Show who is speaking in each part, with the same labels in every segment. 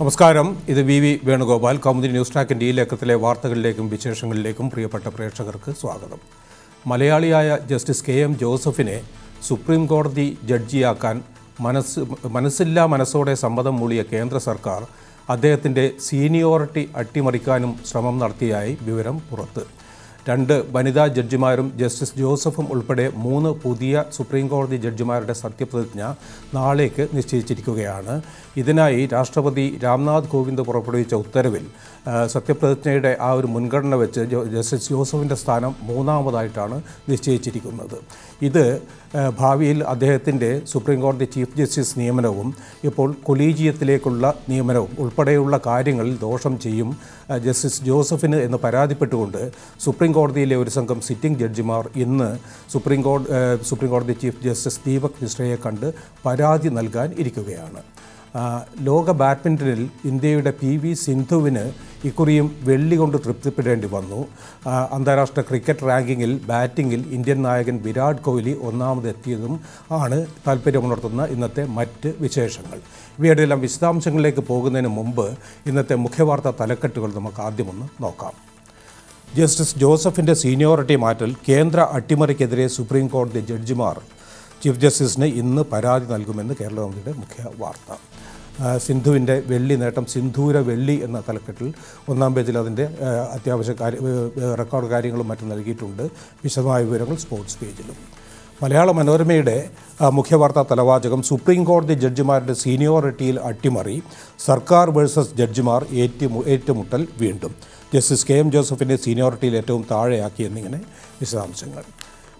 Speaker 1: നമസ്കാരം ഇത് V V Venugopal Kaumudi news ട്രാക്കിൻ്റെ ഈ ലേഖത്തിലെ വാർത്തകളിലേക്കും വിശേഷങ്ങളിലേക്കും പ്രിയപ്പെട്ട പ്രേക്ഷകർക്ക് സ്വാഗതം മലയാളിയായ ജസ്റ്റിസ് കെ എം ജോസഫിനെ സുപ്രീം കോടതി ജഡ്ജിയാക്കാൻ മനസ്സ് മനസ്സില്ലാ മനസ്സോടെ സമ്മതം മൂളിയ കേന്ദ്ര സർക്കാർ അദ്ദേഹത്തിൻ്റെ സീനിയോറിറ്റി അട്ടിമറിക്കാനും ശ്രമം നടത്തിയായി വിവരം പുറത്ത് രണ്ട് വനിതാ ജഡ്ജിമാരും ജസ്റ്റിസ് ജോസഫും ഉൾപ്പെടെ മൂന്ന് പുതിയ സുപ്രീം കോടതി ജഡ്ജിമാരുടെ സത്യപ്രതിജ്ഞ നാളേക്ക് നിശ്ചയിച്ചിരിക്കുകയാണ് ഇതിനായി രാഷ്ട്രപതി രാംനാഥ് കോവിന്ദ് പുറപ്പെടുവിച്ച ഉത്തരവിൽ സത്യപ്രതിജ്ഞയുടെ ആ ഒരു മുൻഗണന വെച്ച് ജസ്റ്റിസ് ജോസഫിൻ്റെ സ്ഥാനം മൂന്നാമതായിട്ടാണ് നിശ്ചയിച്ചിരിക്കുന്നത് ഇത് ഭാവിയിൽ അദ്ദേഹത്തിൻ്റെ സുപ്രീം കോടതി ചീഫ് ജസ്റ്റിസ് നിയമനവും ഇപ്പോൾ കൊലീജിയത്തിലേക്കുള്ള നിയമനവും ഉൾപ്പെടെയുള്ള കാര്യങ്ങളിൽ ദോഷം ചെയ്യും ജസ്റ്റിസ് ജോസഫിന് എന്ന് പരാതിപ്പെട്ടുകൊണ്ട് സുപ്രീം കോടതിയിലെ ഒരു സംഘം സിറ്റിംഗ് ജഡ്ജിമാർ ഇന്ന് സുപ്രീം കോടതി സുപ്രീം കോടതി ചീഫ് ജസ്റ്റിസ് ദീപക് മിശ്രയെ കണ്ട് പരാതി നൽകാൻ ഇരിക്കുകയാണ് ലോക ബാഡ്മിൻ്റണിൽ ഇന്ത്യയുടെ പി വി സിന്ധുവിന് ഇക്കുറിയും വെള്ളി കൊണ്ട് തൃപ്തിപ്പെടേണ്ടി വന്നു അന്താരാഷ്ട്ര ക്രിക്കറ്റ് റാങ്കിങ്ങിൽ ബാറ്റിങ്ങിൽ ഇന്ത്യൻ നായകൻ വിരാട് കോഹ്ലി ഒന്നാമതെത്തിയതും ആണ് താല്പര്യമുണർത്തുന്ന ഇന്നത്തെ മറ്റ് വിശേഷങ്ങൾ ഇവയുടെയെല്ലാം വിശദാംശങ്ങളിലേക്ക് പോകുന്നതിന് മുമ്പ് ഇന്നത്തെ മുഖ്യവാർത്താ തലക്കെട്ടുകൾ നമുക്ക് ആദ്യമൊന്ന് നോക്കാം ജസ്റ്റിസ് ജോസഫിൻ്റെ സീനിയോറിറ്റി മാറ്റൽ കേന്ദ്ര അട്ടിമറിക്കെതിരെ സുപ്രീം കോടതി ജഡ്ജിമാർ ചീഫ് ജസ്റ്റിസിന് ഇന്ന് പരാതി നൽകുമെന്ന് കേരള കോൺഗ്രസിൻ്റെ മുഖ്യ വാർത്ത സിന്ധുവിൻ്റെ വെള്ളി നേട്ടം സിന്ധൂര വെള്ളി എന്ന തലക്കെട്ടിൽ ഒന്നാം പേജിൽ അതിൻ്റെ അത്യാവശ്യ കാര്യ റെക്കോർഡ് കാര്യങ്ങളും മറ്റും നൽകിയിട്ടുണ്ട് വിശദമായ വിവരങ്ങൾ സ്പോർട്സ് പേജിലും മലയാള മനോരമയുടെ മുഖ്യവാർത്താ തലവാചകം സുപ്രീം കോടതി ജഡ്ജിമാരുടെ സീനിയോറിറ്റിയിൽ അട്ടിമറി സർക്കാർ വേഴ്സസ് ജഡ്ജിമാർ ഏറ്റുമു ഏറ്റുമുട്ടൽ വീണ്ടും ജസ്റ്റിസ് കെ എം ജോസഫിൻ്റെ സീനിയോറിറ്റിയിൽ ഏറ്റവും താഴെയാക്കി എന്നിങ്ങനെ വിശദാംശങ്ങൾ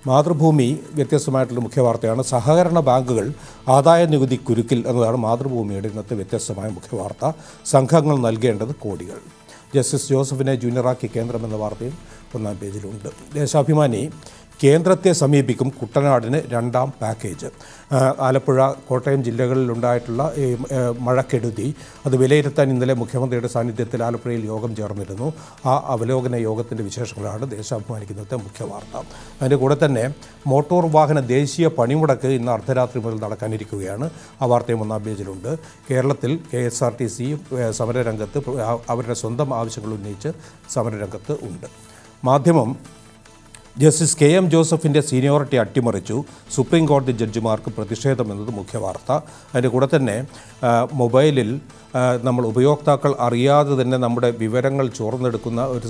Speaker 1: മാതൃഭൂമി വ്യത്യസ്തമായിട്ടുള്ള മുഖ്യ വാർത്തയാണ് സഹകരണ ബാങ്കുകൾ ആദായ നികുതി കുരുക്കിൽ എന്നതാണ് മാതൃഭൂമിയുടെ ഇന്നത്തെ വ്യത്യസ്തമായ മുഖ്യ വാർത്ത സംഘങ്ങൾ നൽകേണ്ടത് കോടികൾ ജസ്റ്റിസ് ജോസഫിനെ ജൂനിയറാക്കി കേന്ദ്രം എന്ന വാർത്തയും ഒന്നാം പേജിലുണ്ട് ദേശാഭിമാനി കേന്ദ്രത്തെ സമീപിക്കും കുട്ടനാടിന് രണ്ടാം പാക്കേജ് ആലപ്പുഴ കോട്ടയം ജില്ലകളിലുണ്ടായിട്ടുള്ള മഴക്കെടുതി അത് വിലയിരുത്താൻ ഇന്നലെ മുഖ്യമന്ത്രിയുടെ സാന്നിധ്യത്തിൽ ആലപ്പുഴയിൽ യോഗം ചേർന്നിരുന്നു ആ അവലോകന യോഗത്തിൻ്റെ വിശേഷങ്ങളാണ് ദേശാഭിമാനിക്കുന്നത്തെ മുഖ്യ വാർത്ത അതിൻ്റെ കൂടെ തന്നെ മോട്ടോർ വാഹന ദേശീയ പണിമുടക്ക് ഇന്ന് അർദ്ധരാത്രി മുതൽ നടക്കാനിരിക്കുകയാണ് ആ വാർത്തയും ഒന്നാം പേജിലുണ്ട് കേരളത്തിൽ K S R T C സമരരംഗത്ത് അവരുടെ സ്വന്തം ആവശ്യങ്ങൾ ഉന്നയിച്ച് സമരരംഗത്ത് ഉണ്ട് മാധ്യമം ജസ്റ്റിസ് കെ എം ജോസഫിൻ്റെ സീനിയോറിറ്റി അട്ടിമറിച്ചു സുപ്രീം കോടതി ജഡ്ജിമാർക്ക് പ്രതിഷേധമെന്നത് മുഖ്യ വാർത്ത അതിൻ്റെ കൂടെ തന്നെ മൊബൈലിൽ നമ്മൾ ഉപയോക്താക്കൾ അറിയാതെ തന്നെ നമ്മുടെ വിവരങ്ങൾ ചോർന്നെടുക്കുന്ന ഒരു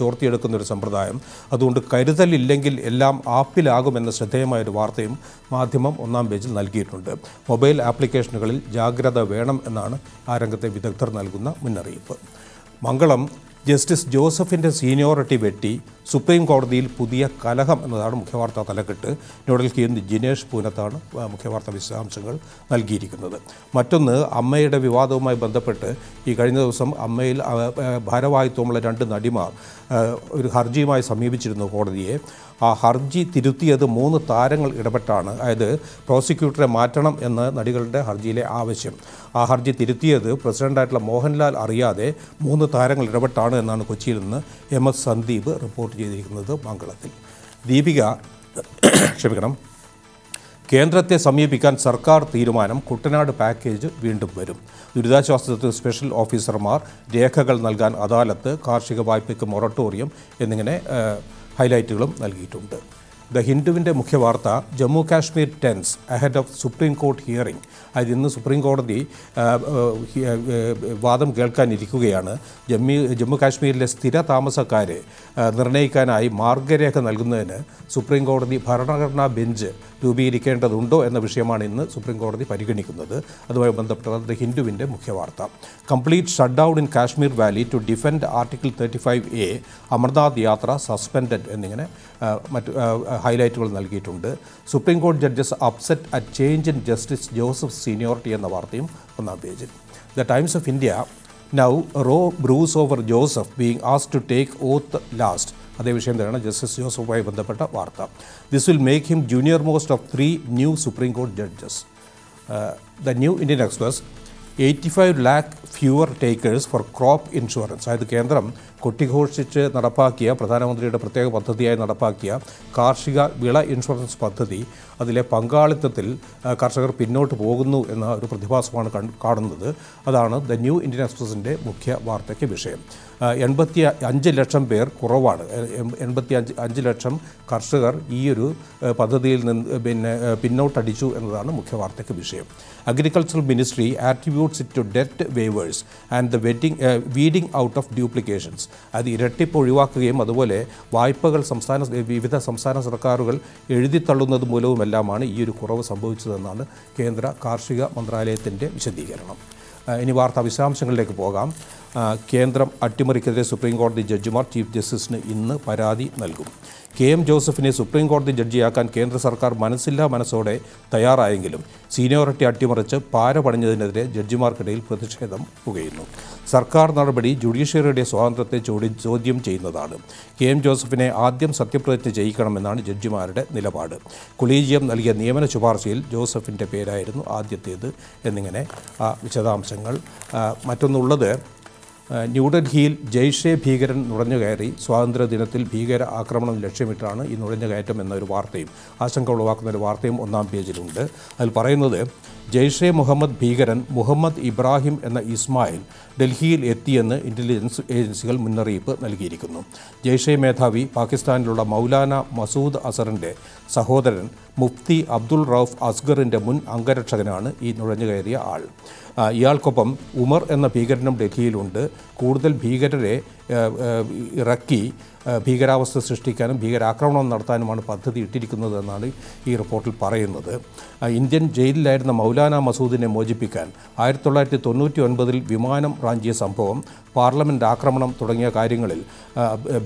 Speaker 1: ചോർത്തിയെടുക്കുന്ന ഒരു സമ്പ്രദായം അതുകൊണ്ട് കരുതലില്ലെങ്കിൽ എല്ലാം ആപ്പിലാകുമെന്ന ശ്രദ്ധേയമായൊരു വാർത്തയും മാധ്യമം ഒന്നാം പേജിൽ നൽകിയിട്ടുണ്ട് മൊബൈൽ ആപ്ലിക്കേഷനുകളിൽ ജാഗ്രത വേണം എന്നാണ് ആ രംഗത്തെ വിദഗ്ധർ നൽകുന്ന മുന്നറിയിപ്പ് മംഗളം ജസ്റ്റിസ് ജോസഫിൻ്റെ സീനിയോറിറ്റി വെട്ടി സുപ്രീം കോടതിയിൽ പുതിയ കലഹം എന്നതാണ് മുഖ്യവാർത്താ തലക്കെട്ട് ന്യൂഡൽഹിയിൽ നിന്ന് ജിനേഷ് പൂനത്താണ് മുഖ്യവാർത്താ വിശദാംശങ്ങൾ നൽകിയിരിക്കുന്നത് മറ്റൊന്ന് അമ്മയുടെ വിവാദവുമായി ബന്ധപ്പെട്ട് ഈ കഴിഞ്ഞ ദിവസം അമ്മയിൽ ഭാരവാഹിത്വമുള്ള രണ്ട് നടിമാർ ഒരു ഹർജിയുമായി സമീപിച്ചിരുന്നു കോടതിയെ ആ ഹർജി തിരുത്തിയത് മൂന്ന് താരങ്ങൾ ഇടപെട്ടാണ് അതായത് പ്രോസിക്യൂട്ടറെ മാറ്റണം എന്ന് നടികളുടെ ഹർജിയിലെ ആവശ്യം ആ ഹർജി തിരുത്തിയത് പ്രസിഡന്റായിട്ടുള്ള മോഹൻലാൽ അറിയാതെ മൂന്ന് താരങ്ങൾ ഇടപെട്ടാണ് എന്നാണ് കൊച്ചിയിൽ നിന്ന് എം എസ് സന്ദീപ് റിപ്പോർട്ട് ചെയ്തിരിക്കുന്നത് മംഗളത്തിൽ ദീപിക ക്ഷമിക്കണം കേന്ദ്രത്തെ സമീപിക്കാൻ സർക്കാർ തീരുമാനം കുട്ടനാട് പാക്കേജ് വീണ്ടും വരും ദുരിതാശ്വാസത്തിൽ സ്പെഷ്യൽ ഓഫീസർമാർ രേഖകൾ നൽകാൻ അദാലത്ത് കാർഷിക വായ്പയ്ക്ക് മൊറട്ടോറിയം എന്നിങ്ങനെ ഹൈലൈറ്റുകളും നൽകിയിട്ടുണ്ട് ദ ഹിന്ദുവിൻ്റെ മുഖ്യവാർത്ത Jammu Kashmir tense ahead of supreme court hearing അതായത് ഇന്ന് സുപ്രീം കോടതി വാദം കേൾക്കാനിരിക്കുകയാണ് ജമ്മു ജമ്മു കാശ്മീരിലെ സ്ഥിര താമസക്കാരെ നിർണ്ണയിക്കാനായി മാർഗരേഖ നൽകുന്നതിന് സുപ്രീം കോടതി ഭരണഘടനാ ബെഞ്ച് രൂപീകരിക്കേണ്ടതുണ്ടോ എന്ന വിഷയമാണ് ഇന്ന് സുപ്രീം കോടതി പരിഗണിക്കുന്നത് അതുമായി ബന്ധപ്പെട്ട ദ ഹിന്ദുവിൻ്റെ മുഖ്യവാർത്ത complete shut down in Kashmir valley to defend article thirty five A Amarnath Yatra suspended എന്നിങ്ങനെ മറ്റ് ഹൈലൈറ്റുകൾ നൽകിയിട്ടുണ്ട് സുപ്രീം കോടതി judges upset at change in justice Joseph seniority എന്ന വാർത്തയും ഒന്നാം പേജിൽ the times of India now row brews over Joseph being as to take oath last അതേ വിഷയം തന്നെയാണ് ജസ്റ്റിസ് ജോസഫുമായി ബന്ധപ്പെട്ട വാർത്ത this will make him junior most of three new supreme കോടതി judges the new Indian express eighty five lakh fewer takers for crop insurance അതായത് കേന്ദ്രം കുട്ടിഘോഷിച്ച് നടപ്പാക്കിയ പ്രധാനമന്ത്രിയുടെ പ്രത്യേക പദ്ധതിയായി നടപ്പാക്കിയ കാർഷിക വിള ഇൻഷുറൻസ് പദ്ധതി അതിലെ പങ്കാളിത്തത്തിൽ കർഷകർ പിന്നോട്ട് പോകുന്നു എന്ന ഒരു പ്രതിഭാസമാണ് കാണുന്നത് അതാണ് ദ ന്യൂ ഇന്ത്യൻ എക്സ്പ്രസിൻ്റെ മുഖ്യ വാർത്തയ്ക്ക് വിഷയം എൺപത്തി അഞ്ച് ലക്ഷം പേർ കുറവാണ് എൺപത്തി അഞ്ച് അഞ്ച് ലക്ഷം കർഷകർ ഈ ഒരു പദ്ധതിയിൽ നിന്ന് പിന്നെ പിന്നോട്ടടിച്ചു എന്നതാണ് മുഖ്യ വാർത്തയ്ക്ക് വിഷയം agricultural ministry attributes it to debt waivers and the vetting weeding out of duplications അത് ഇരട്ടിപ്പ് ഒഴിവാക്കുകയും അതുപോലെ വായ്പകൾ സംസ്ഥാന വിവിധ സംസ്ഥാന സർക്കാരുകൾ എഴുതിത്തള്ളുന്നത് മൂലവുമെല്ലാമാണ് ഈ ഒരു കുറവ് സംഭവിച്ചതെന്നാണ് കേന്ദ്ര കാർഷിക മന്ത്രാലയത്തിൻ്റെ വിശദീകരണം ഇനി വാർത്താ വിശദാംശങ്ങളിലേക്ക് പോകാം കേന്ദ്രം അട്ടിമറിക്കെതിരെ സുപ്രീം കോടതി ജഡ്ജിമാർ ചീഫ് ജസ്റ്റിസിന് ഇന്ന് പരാതി നൽകും കെ എം ജോസഫിനെ സുപ്രീം കോടതി ജഡ്ജിയാക്കാൻ കേന്ദ്ര സർക്കാർ മനസ്സില്ലാ മനസ്സോടെ തയ്യാറായെങ്കിലും സീനിയോറിറ്റി അട്ടിമറിച്ച് പാര പണിഞ്ഞതിനെതിരെ ജഡ്ജിമാർക്കിടയിൽ പ്രതിഷേധം പുകയുന്നു സർക്കാർ നടപടി ജുഡീഷ്യറിയുടെ സ്വാതന്ത്ര്യത്തെ ചോദ്യം ചെയ്യുന്നതാണ് കെ എം ജോസഫിനെ ആദ്യം സത്യപ്രതിജ്ഞ ചെയ്യിക്കണമെന്നാണ് ജഡ്ജിമാരുടെ നിലപാട് കൊളീജിയം നൽകിയ നിയമന ശുപാർശയിൽ ജോസഫിൻ്റെ പേരായിരുന്നു ആദ്യത്തേത് എന്നിങ്ങനെ ആ വിശദാംശങ്ങൾ മറ്റൊന്നുള്ളത് ന്യൂഡൽഹിയിൽ ജെയ്ഷെ ഭീകരൻ നുഴഞ്ഞുകയറി സ്വാതന്ത്ര്യ ദിനത്തിൽ ഭീകര ആക്രമണം ലക്ഷ്യമിട്ടാണ് ഈ നുഴഞ്ഞുകയറ്റം എന്നൊരു വാർത്തയും ആശങ്ക ഉളവാക്കുന്ന ഒരു വാർത്തയും ഒന്നാം പേജിലുണ്ട് അതിൽ പറയുന്നത് ജെയ്ഷെ മുഹമ്മദ് ഭീകരൻ മുഹമ്മദ് ഇബ്രാഹിം എന്ന ഇസ്മായിൽ ഡൽഹിയിൽ എത്തിയെന്ന് ഇന്റലിജൻസ് ഏജൻസികൾ മുന്നറിയിപ്പ് നൽകിയിരിക്കുന്നു ജെയ്ഷെ മേധാവി പാകിസ്ഥാനിലുള്ള മൗലാന മസൂദ് അസറിൻ്റെ സഹോദരൻ മുഫ്തി അബ്ദുൾ റൌഫ് അസ്ഗറിൻ്റെ മുൻ അംഗരക്ഷകനാണ് ഈ നുഴഞ്ഞുകയറിയ ആൾ ഇയാൾക്കൊപ്പം ഉമർ എന്ന ഭീകരനും ഡൽഹിയിലുണ്ട് കൂടുതൽ ഭീകരരെ ഇറക്കി ഭീകരാവസ്ഥ സൃഷ്ടിക്കാനും ഭീകരാക്രമണം നടത്താനുമാണ് പദ്ധതി ഇട്ടിരിക്കുന്നത് എന്നാണ് ഈ റിപ്പോർട്ടിൽ പറയുന്നത് ഇന്ത്യൻ ജയിലിലായിരുന്ന മൗലാന മസൂദിനെ മോചിപ്പിക്കാൻ ആയിരത്തി തൊള്ളായിരത്തി തൊണ്ണൂറ്റി ഒൻപതിൽ വിമാനം റാഞ്ചിയ സംഭവം പാർലമെൻ്റ് ആക്രമണം തുടങ്ങിയ കാര്യങ്ങളിൽ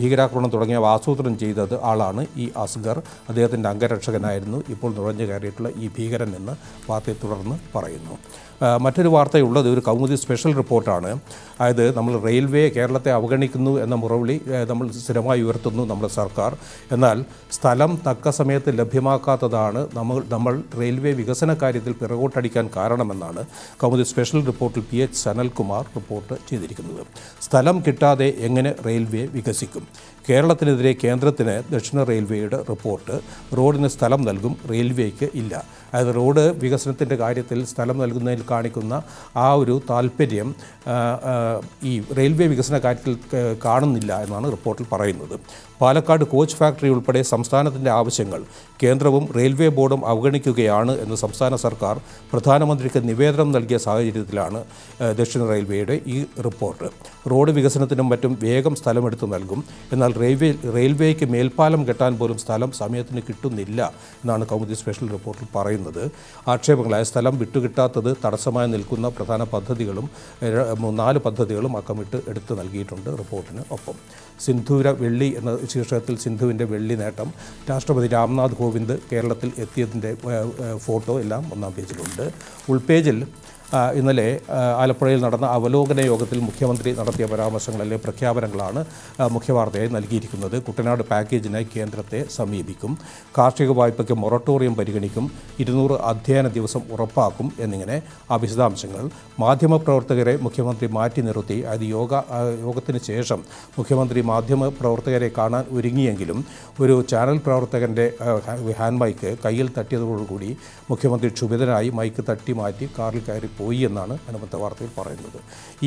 Speaker 1: ഭീകരാക്രമണം തുടങ്ങിയവ ആസൂത്രണം ചെയ്തത് ആളാണ് ഈ അസ്ഗർ അദ്ദേഹത്തിൻ്റെ അംഗരക്ഷകനായിരുന്നു ഇപ്പോൾ നുഴഞ്ഞു കയറിയിട്ടുള്ള ഈ ഭീകരൻ എന്ന് വാർത്തയെ തുടർന്ന് പറയുന്നു മറ്റൊരു വാർത്തയുള്ളത് ഒരു കൗമുദി സ്പെഷ്യൽ റിപ്പോർട്ടാണ് അതായത് നമ്മൾ റെയിൽവേ കേരളത്തെ അവഗണിക്കുന്നു എന്ന മുറവിളി നമ്മൾ സ്ഥിരമായി ഉയർത്തുന്നു നമ്മുടെ സർക്കാർ എന്നാൽ സ്ഥലം തക്ക സമയത്ത് ലഭ്യമാക്കാത്തതാണ് നമ്മൾ നമ്മൾ റെയിൽവേ വികസന കാര്യത്തിൽ പിറകോട്ടടിക്കാൻ കാരണമെന്നാണ് കൗമുദി സ്പെഷ്യൽ റിപ്പോർട്ടിൽ പി എച്ച് സനൽകുമാർ റിപ്പോർട്ട് ചെയ്തിരിക്കുന്നത് സ്ഥലം കിട്ടാതെ എങ്ങനെ റെയിൽവേ വികസിക്കും കേരളത്തിനെതിരെ കേന്ദ്രത്തിന് ദക്ഷിണ റെയിൽവേയുടെ റിപ്പോർട്ട് റോഡിന് സ്ഥലം നൽകും റെയിൽവേക്ക് ഇല്ല അതായത് റോഡ് വികസനത്തിൻ്റെ കാര്യത്തിൽ സ്ഥലം നൽകുന്നതിൽ കാണിക്കുന്ന ആ ഒരു താല്പര്യം ഈ റെയിൽവേ വികസന കാര്യത്തിൽ കാണുന്നില്ല എന്നാണ് റിപ്പോർട്ടിൽ പറയുന്നത് പാലക്കാട് കോച്ച് ഫാക്ടറി ഉൾപ്പെടെ സംസ്ഥാനത്തിൻ്റെ ആവശ്യങ്ങൾ കേന്ദ്രവും റെയിൽവേ ബോർഡും അവഗണിക്കുകയാണ് എന്ന് സംസ്ഥാന സർക്കാർ പ്രധാനമന്ത്രിക്ക് നിവേദനം നൽകിയ സാഹചര്യത്തിലാണ് ദക്ഷിണ റെയിൽവേയുടെ ഈ റിപ്പോർട്ട് റോഡ് വികസനത്തിനും മറ്റും വേഗം സ്ഥലമെടുത്തു നൽകും എന്നാൽ റെയിൽവേ റെയിൽവേക്ക് മേൽപ്പാലം കെട്ടാൻ പോലും സ്ഥലം സമയത്തിന് കിട്ടുന്നില്ല എന്നാണ് കൗമുദി സ്പെഷ്യൽ റിപ്പോർട്ടിൽ പറയുന്നത് ആക്ഷേപങ്ങളായ സ്ഥലം വിട്ടുകിട്ടാത്തത് തടസ്സമായി നിൽക്കുന്ന പ്രധാന പദ്ധതികളും നാല് പദ്ധതികളും അക്കമിട്ട് എടുത്തു നൽകിയിട്ടുണ്ട് റിപ്പോർട്ടിന് ഒപ്പം സിന്ധുര വെള്ളി എന്ന ശീർഷകത്തിൽ സിന്ധുവിൻ്റെ വെള്ളി നേട്ടം രാഷ്ട്രപതി രാംനാഥ് കോവിന്ദ് കേരളത്തിൽ എത്തിയതിൻ്റെ ഫോട്ടോ എല്ലാം ഒന്നാം പേജിലുണ്ട് ഉൾപേജിൽ ഇന്നലെ ആലപ്പുഴയിൽ നടന്ന അവലോകന യോഗത്തിൽ മുഖ്യമന്ത്രി നടത്തിയ പരാമർശങ്ങൾ അല്ലെ പ്രഖ്യാപനങ്ങളാണ് മുഖ്യവാർത്തയായി നൽകിയിരിക്കുന്നത് കുട്ടനാട് പാക്കേജിനായി കേന്ദ്രത്തെ സമീപിക്കും കാർഷിക വായ്പയ്ക്ക് മൊറട്ടോറിയം പരിഗണിക്കും ഇരുന്നൂറ് അധ്യയന ദിവസം ഉറപ്പാക്കും എന്നിങ്ങനെ ആ വിശദാംശങ്ങൾ മാധ്യമപ്രവർത്തകരെ മുഖ്യമന്ത്രി മാറ്റി നിർത്തി അത് യോഗ യോഗത്തിന് ശേഷം മുഖ്യമന്ത്രി മാധ്യമപ്രവർത്തകരെ കാണാൻ ഒരുങ്ങിയെങ്കിലും ഒരു ചാനൽ പ്രവർത്തകൻ്റെ ഹാൻഡ് മൈക്ക് കയ്യിൽ തട്ടിയതോടുകൂടി മുഖ്യമന്ത്രി ക്ഷുഭിതനായി മൈക്ക് തട്ടി മാറ്റി കാറിൽ കയറി പോയി എന്നാണ് അനുബന്ധ വാർത്തയിൽ പറയുന്നത്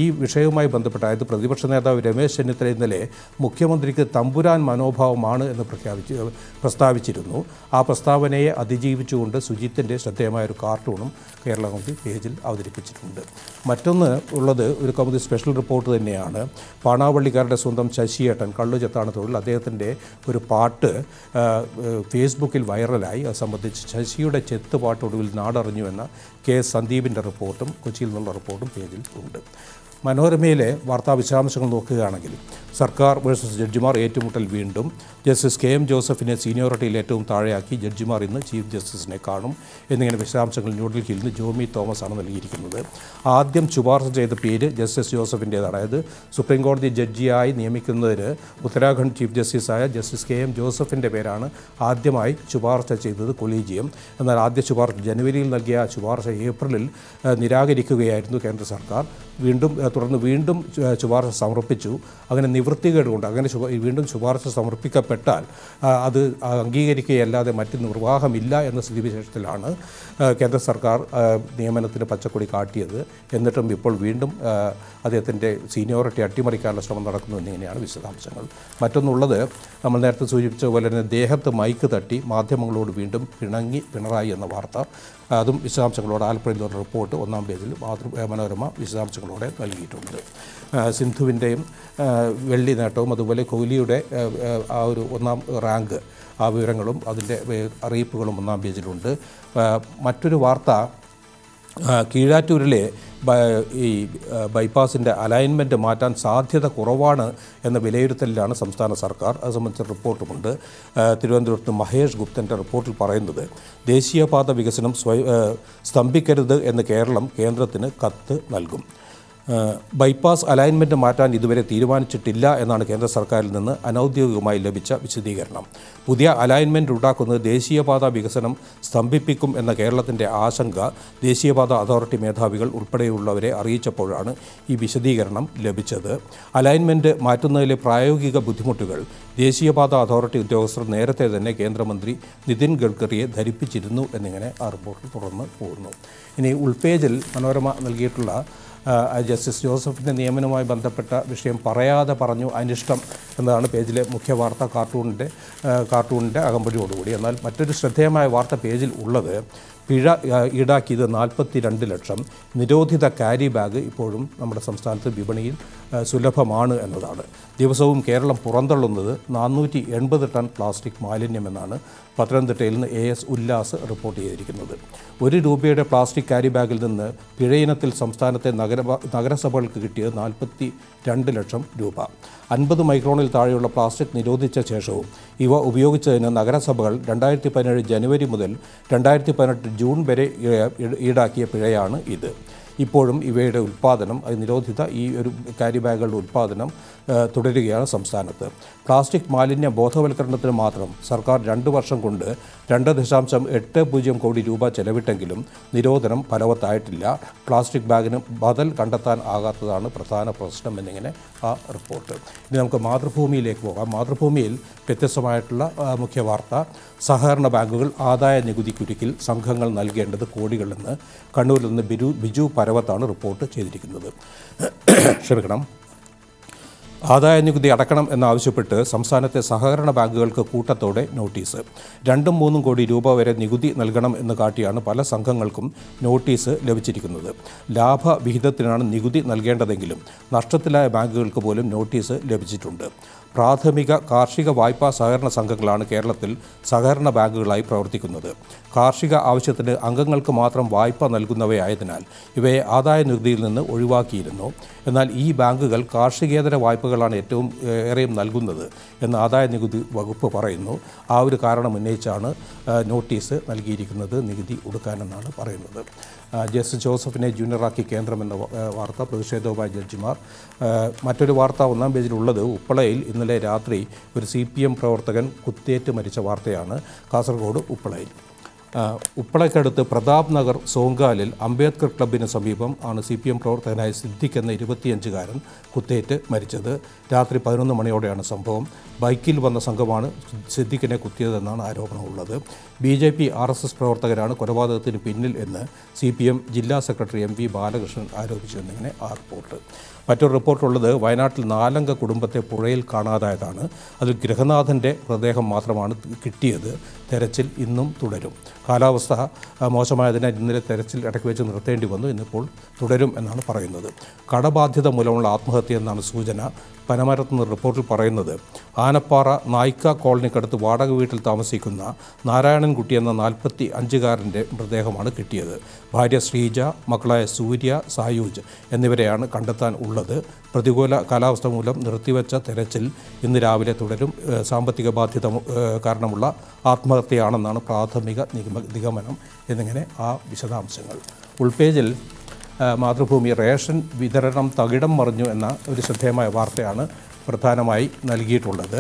Speaker 1: ഈ വിഷയവുമായി ബന്ധപ്പെട്ട് അതായത് പ്രതിപക്ഷ നേതാവ് രമേശ് ചെന്നിത്തല ഇന്നലെ മുഖ്യമന്ത്രിക്ക് തമ്പുരാൻ മനോഭാവമാണ് എന്ന് പ്രഖ്യാപിച്ച് പ്രസ്താവിച്ചിരുന്നു ആ പ്രസ്താവനയെ അതിജീവിച്ചുകൊണ്ട് സുജിത്തിൻ്റെ ശ്രദ്ധേയമായ ഒരു കാർട്ടൂണും കേരള കൗമുദി പേജിൽ അവതരിപ്പിച്ചിട്ടുണ്ട് മറ്റൊന്ന് ഉള്ളത് ഒരു കൗമുദി സ്പെഷ്യൽ റിപ്പോർട്ട് തന്നെയാണ് പാണാവള്ളിക്കാരുടെ സ്വന്തം ശശിയേട്ടൻ കള്ളുചെത്താണ് തൊഴിൽ അദ്ദേഹത്തിൻ്റെ ഒരു പാട്ട് ഫേസ്ബുക്കിൽ വൈറലായി അത് സംബന്ധിച്ച് ശശിയുടെ ചെത്ത് പാട്ട് ഒടുവിൽ നാടറിഞ്ഞുവെന്ന കെ സന്ദീപിൻ്റെ റിപ്പോർട്ട് റിപ്പോർട്ടും കൊച്ചിയിൽ നിന്നുള്ള റിപ്പോർട്ടും പേജിൽ ഉണ്ട് മനോരമയിലെ വാർത്താ വിശദാംശങ്ങൾ നോക്കുകയാണെങ്കിൽ സർക്കാർ വേഴ്സസ് ജഡ്ജിമാർ ഏറ്റുമുട്ടൽ വീണ്ടും ജസ്റ്റിസ് കെ എം ജോസഫിനെ സീനിയോറിറ്റിയിൽ ഏറ്റവും താഴെയാക്കി ജഡ്ജിമാർ ഇന്ന് ചീഫ് ജസ്റ്റിസിനെ കാണും എന്നിങ്ങനെ വിശദാംശങ്ങൾ ന്യൂഡൽഹിയിൽ നിന്ന് ജോമി തോമസ് ആണ് നൽകിയിരിക്കുന്നത് ആദ്യം ശുപാർശ ചെയ്ത പേര് ജസ്റ്റിസ് ജോസഫിൻ്റേതാണ് അതായത് സുപ്രീം കോടതി ജഡ്ജിയായി നിയമിക്കുന്നതിന് ഉത്തരാഖണ്ഡ് ചീഫ് ജസ്റ്റിസായ ജസ്റ്റിസ് കെ എം ജോസഫിൻ്റെ പേരാണ് ആദ്യമായി ശുപാർശ ചെയ്തത് കൊളീജിയം എന്നാൽ ആദ്യ ശുപാർശ ജനുവരിയിൽ നൽകിയ ശുപാർശ ഏപ്രിലിൽ നിരാകരിക്കുകയായിരുന്നു കേന്ദ്ര സർക്കാർ വീണ്ടും തുടർന്ന് വീണ്ടും ശുപാർശ സമർപ്പിച്ചു അങ്ങനെ നിവൃത്തികേടുകൊണ്ട് അങ്ങനെ വീണ്ടും ശുപാർശ സമർപ്പിക്കപ്പെട്ടാൽ അത് അംഗീകരിക്കുകയല്ലാതെ മറ്റ് നിർവാഹമില്ല എന്ന സ്ഥിതിവിശേഷത്തിലാണ് കേന്ദ്ര സർക്കാർ നിയമനത്തിന് പച്ചക്കൊടി കാട്ടിയത് എന്നിട്ടും ഇപ്പോൾ വീണ്ടും അദ്ദേഹത്തിൻ്റെ സീനിയോറിറ്റി അട്ടിമറിക്കാനുള്ള ശ്രമം നടക്കുന്നു എന്നിങ്ങനെയാണ് വിശദാംശങ്ങൾ മറ്റൊന്നുള്ളത് നമ്മൾ നേരത്തെ സൂചിപ്പിച്ച പോലെ തന്നെ ദേഹത്ത് മൈക്ക് തട്ടി മാധ്യമങ്ങളോട് വീണ്ടും പിണങ്ങി പിണറായി എന്ന വാർത്ത അതും വിശദാംശങ്ങളോടെ ആലപ്പുഴയിലൊരു റിപ്പോർട്ട് ഒന്നാം പേജിൽ മാതൃ മനോരമ വിശദാംശങ്ങളോടെ നൽകിയിട്ടുണ്ട് സിന്ധുവിൻ്റെയും വെള്ളി നേട്ടവും അതുപോലെ കോഹ്ലിയുടെ ആ ഒരു ഒന്നാം റാങ്ക് ആ വിവരങ്ങളും അതിൻ്റെ അറിയിപ്പുകളും ഒന്നാം പേജിലുണ്ട് മറ്റൊരു വാർത്ത കീഴാറ്റൂരിലെ ഈ ബൈപ്പാസിൻ്റെ അലൈൻമെൻറ്റ് മാറ്റാൻ സാധ്യത കുറവാണ് എന്ന വിലയിരുത്തലിലാണ് സംസ്ഥാന സർക്കാർ അത് സംബന്ധിച്ച റിപ്പോർട്ടുമുണ്ട് തിരുവനന്തപുരത്ത് മഹേഷ് ഗുപ്തൻ്റെ റിപ്പോർട്ടിൽ പറയുന്നത് ദേശീയപാത വികസനം സ്വയം സ്തംഭിക്കരുത് എന്ന് കേരളം കേന്ദ്രത്തിന് കത്ത് നൽകും ബൈപ്പാസ് അലൈൻമെൻറ്റ് മാറ്റാൻ ഇതുവരെ തീരുമാനിച്ചിട്ടില്ല എന്നാണ് കേന്ദ്ര സർക്കാരിൽ നിന്ന് അനൗദ്യോഗികമായി ലഭിച്ച വിശദീകരണം പുതിയ അലൈൻമെൻറ്റ് ഉണ്ടാക്കുന്നത് ദേശീയപാത വികസനം സ്തംഭിപ്പിക്കും എന്ന കേരളത്തിൻ്റെ ആശങ്ക ദേശീയപാത അതോറിറ്റി മേധാവികൾ ഉൾപ്പെടെയുള്ളവരെ അറിയിച്ചപ്പോഴാണ് ഈ വിശദീകരണം ലഭിച്ചത് അലൈൻമെൻറ്റ് മാറ്റുന്നതിലെ പ്രായോഗിക ബുദ്ധിമുട്ടുകൾ ദേശീയപാത അതോറിറ്റി ഉദ്യോഗസ്ഥർ നേരത്തെ തന്നെ കേന്ദ്രമന്ത്രി നിതിൻ ഗഡ്കറിയെ ധരിപ്പിച്ചിരുന്നു എന്നിങ്ങനെ ആ റിപ്പോർട്ടിൽ തുടർന്ന് പോകുന്നു ഇനി ഉൾപേജിൽ മനോരമ നൽകിയിട്ടുള്ള ജസ്റ്റിസ് ജോസഫിൻ്റെ നിയമനവുമായി ബന്ധപ്പെട്ട വിഷയം പറയാതെ പറഞ്ഞു അനിഷ്ടം എന്നതാണ് പേജിലെ മുഖ്യ വാർത്ത കാർട്ടൂണിൻ്റെ കാർട്ടൂണിൻ്റെ അകമ്പടിയോടുകൂടി എന്നാൽ മറ്റൊരു ശ്രദ്ധേയമായ വാർത്ത പേജിൽ ഉള്ളത് പിഴ ഈടാക്കിയത് നാൽപ്പത്തി രണ്ട് ലക്ഷം നിരോധിത ക്യാരി ബാഗ് ഇപ്പോഴും നമ്മുടെ സംസ്ഥാനത്ത് വിപണിയിൽ സുലഭമാണ് എന്നതാണ് ദിവസവും കേരളം പുറന്തള്ളുന്നത് നാനൂറ്റി എൺപത് ടൺ പ്ലാസ്റ്റിക് മാലിന്യമെന്നാണ് പത്തനംതിട്ടയിൽ നിന്ന് എ എസ് ഉല്ലാസ് റിപ്പോർട്ട് ചെയ്തിരിക്കുന്നത് ഒരു രൂപയുടെ പ്ലാസ്റ്റിക് ക്യാരി ബാഗിൽ നിന്ന് പിഴയിനത്തിൽ സംസ്ഥാനത്തെ നഗര നഗരസഭകൾക്ക് കിട്ടിയത് നാൽപ്പത്തി രണ്ട് ലക്ഷം രൂപ അൻപത് മൈക്രോണിൽ താഴെയുള്ള പ്ലാസ്റ്റിക് നിരോധിച്ച ശേഷവും ഇവ ഉപയോഗിച്ചതിന് നഗരസഭകൾ രണ്ടായിരത്തി പതിനേഴ് ജനുവരി മുതൽ രണ്ടായിരത്തി പതിനെട്ട് ജൂൺ വരെ ഈടാക്കിയ പിഴയാണ് ഇത് ഇപ്പോഴും ഇവയുടെ ഉൽപ്പാദനം നിരോധിത ഈ ഒരു ക്യാരി ബാഗുകളുടെ ഉൽപ്പാദനം തുടരുകയാണ് സംസ്ഥാനത്ത് പ്ലാസ്റ്റിക് മാലിന്യ ബോധവൽക്കരണത്തിന് മാത്രം സർക്കാർ രണ്ട് വർഷം കൊണ്ട് രണ്ട് ദശാംശം എട്ട് പൂജ്യം കോടി രൂപ ചെലവിട്ടെങ്കിലും നിരോധനം ഫലവത്തായിട്ടില്ല പ്ലാസ്റ്റിക് ബാഗിന് ബദൽ കണ്ടെത്താൻ ആകാത്തതാണ് പ്രധാന പ്രശ്നം എന്നിങ്ങനെ ആ റിപ്പോർട്ട് ഇനി നമുക്ക് മാതൃഭൂമിയിലേക്ക് പോകാം മാതൃഭൂമിയിൽ വ്യത്യസ്തമായിട്ടുള്ള മുഖ്യ വാർത്ത സഹകരണ ബാങ്കുകൾ ആദായ കുരുക്കിൽ സംഘങ്ങൾ നൽകേണ്ടത് കോടികളെന്ന് കണ്ണൂരിൽ നിന്ന് ബിരു ബിജു പരവത്താണ് റിപ്പോർട്ട് ചെയ്തിരിക്കുന്നത് ക്ഷമിക്കണം ആദായ നികുതി അടക്കണം എന്നാവശ്യപ്പെട്ട് സംസ്ഥാനത്തെ സഹകരണ ബാങ്കുകൾക്ക് കൂട്ടത്തോടെ നോട്ടീസ് രണ്ടും മൂന്നും കോടി രൂപ വരെ നികുതി നൽകണം എന്ന് കാട്ടിയാണ് പല സംഘങ്ങൾക്കും നോട്ടീസ് ലഭിച്ചിരിക്കുന്നത് ലാഭവിഹിതത്തിനാണ് നികുതി നൽകേണ്ടതെങ്കിലും നഷ്ടത്തിലായ ബാങ്കുകൾക്ക് പോലും നോട്ടീസ് ലഭിച്ചിട്ടുണ്ട് പ്രാഥമിക കാർഷിക വായ്പാ സഹകരണ സംഘങ്ങളാണ് കേരളത്തിൽ സഹകരണ ബാങ്കുകളായി പ്രവർത്തിക്കുന്നത് കാർഷിക ആവശ്യത്തിന് അംഗങ്ങൾക്ക് മാത്രം വായ്പ നൽകുന്നവയായതിനാൽ ഇവയെ ആദായ നികുതിയിൽ നിന്ന് ഒഴിവാക്കിയിരുന്നു എന്നാൽ ഈ ബാങ്കുകൾ കാർഷികേതര വായ്പകളാണ് ഏറ്റവും ഏറെയും നൽകുന്നത് എന്ന് ആദായ നികുതി വകുപ്പ് പറയുന്നു ആ ഒരു കാരണം ഉന്നയിച്ചാണ് നോട്ടീസ് നൽകിയിരിക്കുന്നത് നികുതി ഒടുക്കാനെന്നാണ് പറയുന്നത് ജസ്റ്റിസ് ജോസഫിനെ ജൂനിയറാക്കി കേന്ദ്രമെന്ന വാർത്ത പ്രതിഷേധവുമായി ജഡ്ജിമാർ മറ്റൊരു വാർത്ത ഒന്നാം പേജിലുള്ളത് ഉപ്പളയിൽ ഇന്ന് ഇന്നലെ രാത്രി ഒരു സി പി എം പ്രവർത്തകൻ കുത്തേറ്റ് മരിച്ച വാർത്തയാണ് കാസർഗോഡ് ഉപ്പളയിൽ ഉപ്പളയ്ക്കടുത്ത് പ്രതാപ് നഗർ സോങ്കാലിൽ അംബേദ്കർ ക്ലബിന് സമീപം ആണ് സി പി എം പ്രവർത്തകനായ സിദ്ദിഖ് എന്ന ഇരുപത്തിയഞ്ചുകാരൻ കുത്തേറ്റ് മരിച്ചത് രാത്രി പതിനൊന്ന് മണിയോടെയാണ് സംഭവം ബൈക്കിൽ വന്ന സംഘമാണ് സിദ്ദിഖിനെ കുത്തിയതെന്നാണ് ആരോപണമുള്ളത് B J P R S S പ്രവർത്തകരാണ് കൊലപാതകത്തിന് പിന്നിൽ എന്ന് സി പി എം ജില്ലാ സെക്രട്ടറി എം വി ബാലകൃഷ്ണൻ ആരോപിച്ചു എന്നിങ്ങനെ ആ റിപ്പോർട്ട് മറ്റൊരു റിപ്പോർട്ടുള്ളത് വയനാട്ടിൽ നാലംഗ കുടുംബത്തെ പുഴയിൽ കാണാതായതാണ് അതിൽ ഗൃഹനാഥൻ്റെ മൃതദേഹം മാത്രമാണ് കിട്ടിയത് തെരച്ചിൽ ഇന്നും തുടരും കാലാവസ്ഥ മോശമായതിനാൽ ഇന്നലെ തെരച്ചിൽ ഇടയ്ക്ക് വെച്ച് നിർത്തേണ്ടി വന്നു ഇന്നിപ്പോൾ തുടരും എന്നാണ് പറയുന്നത് കടബാധ്യത മൂലമുള്ള ആത്മഹത്യ എന്നാണ് സൂചന പനമരത്തുനിന്ന് റിപ്പോർട്ടിൽ പറയുന്നത് ആനപ്പാറ നായിക്ക കോളനിക്കടുത്ത് വാടക വീട്ടിൽ താമസിക്കുന്ന നാരായണൻകുട്ടി എന്ന നാൽപ്പത്തി അഞ്ചുകാരൻ്റെ മൃതദേഹമാണ് കിട്ടിയത് ഭാര്യ ശ്രീജ മക്കളായ സൂര്യ സായൂജ് എന്നിവരെയാണ് കണ്ടെത്താൻ ഉള്ളത് ഉള്ളത് പ്രതികൂല കാലാവസ്ഥ മൂലം നിർത്തിവെച്ച തെരച്ചിൽ ഇന്ന് രാവിലെ തുടരും സാമ്പത്തിക ബാധ്യത കാരണമുള്ള ആത്മഹത്യയാണെന്നാണ് പ്രാഥമിക നിഗമനം എന്നിങ്ങനെ ആ വിശദാംശങ്ങൾ ഉൾപേജിൽ മാതൃഭൂമി റേഷൻ വിതരണം തകിടം മറിഞ്ഞു എന്ന ഒരു ശ്രദ്ധേയമായ വാർത്തയാണ് പ്രധാനമായി നൽകിയിട്ടുള്ളത്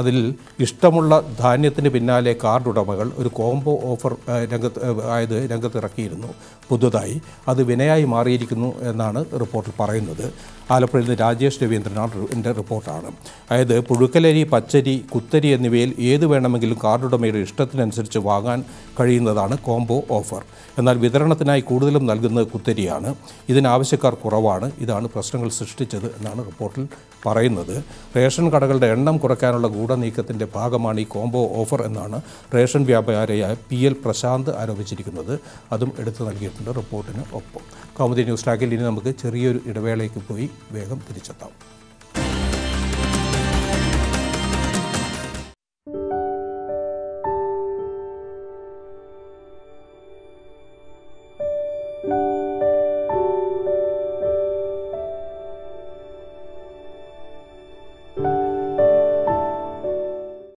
Speaker 1: അതിൽ ഇഷ്ടമുള്ള ധാന്യത്തിന് പിന്നാലെ കാർഡ് ഉടമകൾ ഒരു കോംബോ ഓഫർ രംഗത്ത് ആയത് രംഗത്തിറക്കിയിരുന്നു പുതുതായി അത് വിനയായി മാറിയിരിക്കുന്നു എന്നാണ് റിപ്പോർട്ടിൽ പറയുന്നത് ആലപ്പുഴയിൽ നിന്ന് രാജേഷ് രവീന്ദ്രനാഥിൻ്റെ റിപ്പോർട്ടാണ് അതായത് പുഴുക്കലരി പച്ചരി കുത്തരി എന്നിവയിൽ ഏത് വേണമെങ്കിലും കാർഡുടമയുടെ ഇഷ്ടത്തിനനുസരിച്ച് വാങ്ങാൻ കഴിയുന്നതാണ് കോംബോ ഓഫർ എന്നാൽ വിതരണത്തിനായി കൂടുതലും നൽകുന്നത് കുത്തരിയാണ് ഇതിനാവശ്യക്കാർ കുറവാണ് ഇതാണ് പ്രശ്നങ്ങൾ സൃഷ്ടിച്ചത് എന്നാണ് റിപ്പോർട്ടിൽ പറയുന്നത് റേഷൻ കടകളുടെ എണ്ണം കുറയ്ക്കും കുറയ്ക്കാനുള്ള ഗൂഢനീക്കത്തിൻ്റെ ഭാഗമാണ് ഈ കോംബോ ഓഫർ എന്നാണ് റേഷൻ വ്യാപാരിയായ പി എൽ പ്രശാന്ത് ആരോപിച്ചിരിക്കുന്നത് അതും എടുത്തു നൽകിയിട്ടുണ്ട് റിപ്പോർട്ടിന് ഒപ്പം കൗമുദി ന്യൂസ് ട്രാക്കിൽ ഇനി നമുക്ക് ചെറിയൊരു ഇടവേളയ്ക്ക് പോയി വേഗം തിരിച്ചെത്താം